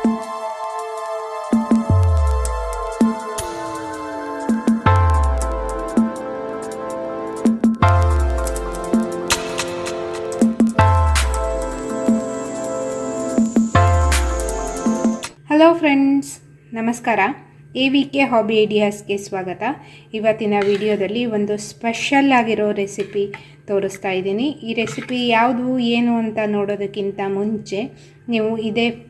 Hello friends ನಮಸ್ಕಾರ. A V K hobby ಐಡಿಯಾಸ್ಗೆ ಸ್ವಾಗತ. ಇವತ್ತಿನ ವಿಡಿಯೋದಲ್ಲಿ ಒಂದು ಸ್ಪೆಷಲ್ ಆಗಿರೋ ರೆಸಿಪಿ ತೋರಿಸ್ತಾ ಇದ್ದೀನಿ. ಈ ರೆಸಿಪಿ ಯಾವುದು, ಏನು ಅಂತ ನೋಡೋದಕ್ಕಿಂತ ಮುಂಚೆ ನೀವು ಇದೇ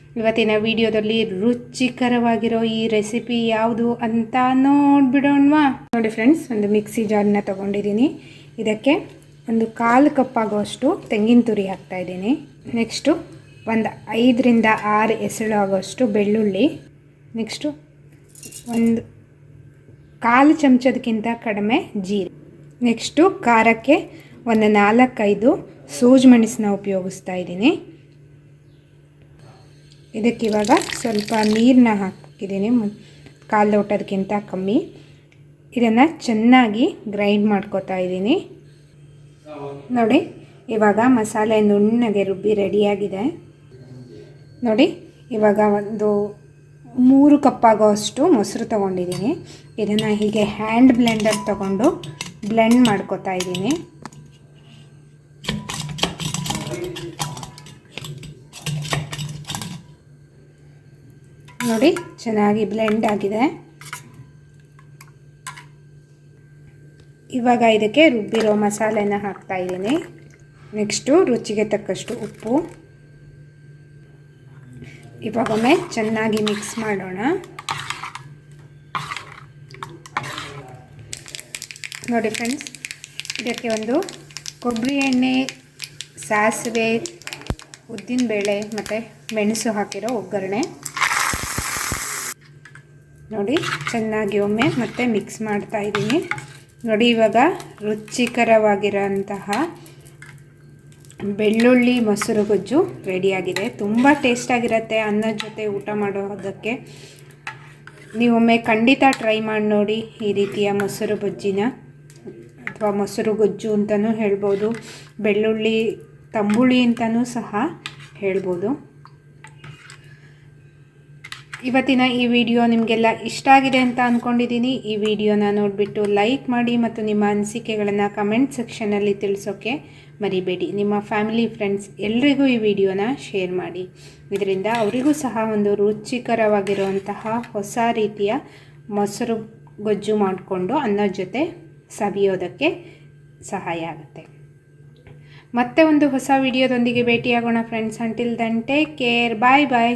ಇವತ್ತಿನ ವಿಡಿಯೋದಲ್ಲಿ ರುಚಿಕರವಾಗಿರೋ ಈ ರೆಸಿಪಿ ಯಾವುದು ಅಂತ ನೋಡ್ಬಿಡೋಣವಾ? ನೋಡಿ ಫ್ರೆಂಡ್ಸ್ ಒಂದು ಮಿಕ್ಸಿ ಜಾರ್ನ ತೊಗೊಂಡಿದ್ದೀನಿ. ಇದಕ್ಕೆ ಒಂದು ಕಾಲು ಕಪ್ ಆಗುವಷ್ಟು ತೆಂಗಿನ ತುರಿ ಹಾಕ್ತಾಯಿದ್ದೀನಿ ನೆಕ್ಸ್ಟು ಒಂದು ಐದರಿಂದ ಆರು ಎಸಳು ಆಗೋಷ್ಟು ಬೆಳ್ಳುಳ್ಳಿ. ನೆಕ್ಸ್ಟು ಒಂದು ಕಾಲು ಚಮಚದಕ್ಕಿಂತ ಕಡಿಮೆ ಜೀರಿಗೆ ನೆಕ್ಸ್ಟು ಖಾರಕ್ಕೆ ಒಂದು ನಾಲ್ಕೈದು ಸೂಜಿ ಮೆಣಸನ್ನ ಉಪಯೋಗಿಸ್ತಾ ಇದ್ದೀನಿ. ಇದಕ್ಕೆ ಇವಾಗ ಸ್ವಲ್ಪ ನೀರನ್ನ ಹಾಕಿದ್ದೀನಿ. ಕಾಲು ಲೋಟದಕ್ಕಿಂತ ಕಮ್ಮಿ. ಇದನ್ನು ಚೆನ್ನಾಗಿ ಗ್ರೈಂಡ್ ಮಾಡ್ಕೋತಾ ಇದ್ದೀನಿ. ನೋಡಿ, ಇವಾಗ ಮಸಾಲೆ ನುಣ್ಣಗೆ ರುಬ್ಬಿ ರೆಡಿಯಾಗಿದೆ. ನೋಡಿ, ಇವಾಗ ಒಂದು ಮೂರು ಕಪ್ಪಾಗೋ ಅಷ್ಟು ಮೊಸರು ತೊಗೊಂಡಿದ್ದೀನಿ. ಇದನ್ನು ಹೀಗೆ ಹ್ಯಾಂಡ್ ಬ್ಲೆಂಡರ್ ತೊಗೊಂಡು ಬ್ಲೆಂಡ್ ಮಾಡ್ಕೋತಾ ಇದ್ದೀನಿ. ನೋಡಿ, ಚೆನ್ನಾಗಿ ಬ್ಲೆಂಡ್ ಆಗಿದೆ. ಇವಾಗ ಇದಕ್ಕೆ ರುಬ್ಬಿರೋ ಮಸಾಲೆನ ಹಾಕ್ತಾ ಇದ್ದೀನಿ. ನೆಕ್ಸ್ಟು ರುಚಿಗೆ ತಕ್ಕಷ್ಟು ಉಪ್ಪು. ಇವಾಗೊಮ್ಮೆ ಚೆನ್ನಾಗಿ ಮಿಕ್ಸ್ ಮಾಡೋಣ. ನೋಡಿ ಫ್ರೆಂಡ್ಸ್ ಇದಕ್ಕೆ ಒಂದು ಕೊಬ್ಬರಿ ಎಣ್ಣೆ, ಸಾಸಿವೆ, ಉದ್ದಿನಬೇಳೆ ಮತ್ತು ಮೆಣಸು ಹಾಕಿರೋ ಒಗ್ಗರಣೆ. ನೋಡಿ, ಚೆನ್ನಾಗಿ ಒಮ್ಮೆ ಮತ್ತೆ ಮಿಕ್ಸ್ ಮಾಡ್ತಾ ಇದ್ದೀನಿ. ನೋಡಿ, ಇವಾಗ ರುಚಿಕರವಾಗಿರೋಂತಹ ಬೆಳ್ಳುಳ್ಳಿ ಮೊಸರು ಗೊಜ್ಜು ರೆಡಿಯಾಗಿದೆ ತುಂಬ ಟೇಸ್ಟಾಗಿರುತ್ತೆ ಅನ್ನದ ಜೊತೆ ಊಟ ಮಾಡೋದಕ್ಕೆ. ನೀವೊಮ್ಮೆ ಖಂಡಿತ ಟ್ರೈ ಮಾಡಿ ನೋಡಿ ಈ ರೀತಿಯ ಮೊಸರು ಬಜ್ಜಿನ ಅಥವಾ ಮೊಸರು ಗೊಜ್ಜು ಅಂತಲೂ ಹೇಳ್ಬೋದು. ಬೆಳ್ಳುಳ್ಳಿ, ತಂಬುಳಿ ಅಂತಲೂ ಸಹ ಹೇಳ್ಬೋದು. ಇವತ್ತಿನ ಈ ವಿಡಿಯೋ ನಿಮಗೆಲ್ಲ ಇಷ್ಟ ಆಗಿದೆ ಅಂತ ಅಂದ್ಕೊಂಡಿದ್ದೀನಿ ಈ ವಿಡಿಯೋನ ನೋಡಿಬಿಟ್ಟು ಲೈಕ್ ಮಾಡಿ ಮತ್ತು ನಿಮ್ಮ ಅನಿಸಿಕೆಗಳನ್ನು ಕಮೆಂಟ್ ಸೆಕ್ಷನಲ್ಲಿ ತಿಳಿಸೋಕ್ಕೆ ಮರಿಬೇಡಿ. ನಿಮ್ಮ ಫ್ಯಾಮಿಲಿ, ಫ್ರೆಂಡ್ಸ್ ಎಲ್ರಿಗೂ ಈ ವಿಡಿಯೋನ ಶೇರ್ ಮಾಡಿ. ಇದರಿಂದ ಅವರಿಗೂ ಸಹ ಒಂದು ರುಚಿಕರವಾಗಿರುವಂತಹ ಹೊಸ ರೀತಿಯ ಮೊಸರು ಗೊಜ್ಜು ಮಾಡಿಕೊಂಡು ಅನ್ನ ಜೊತೆ ಸವಿಯೋದಕ್ಕೆ ಸಹಾಯ ಆಗುತ್ತೆ. ಮತ್ತೆ ಒಂದು ಹೊಸ ವಿಡಿಯೋದೊಂದಿಗೆ ಭೇಟಿಯಾಗೋಣ, friends. Until then take care bye bye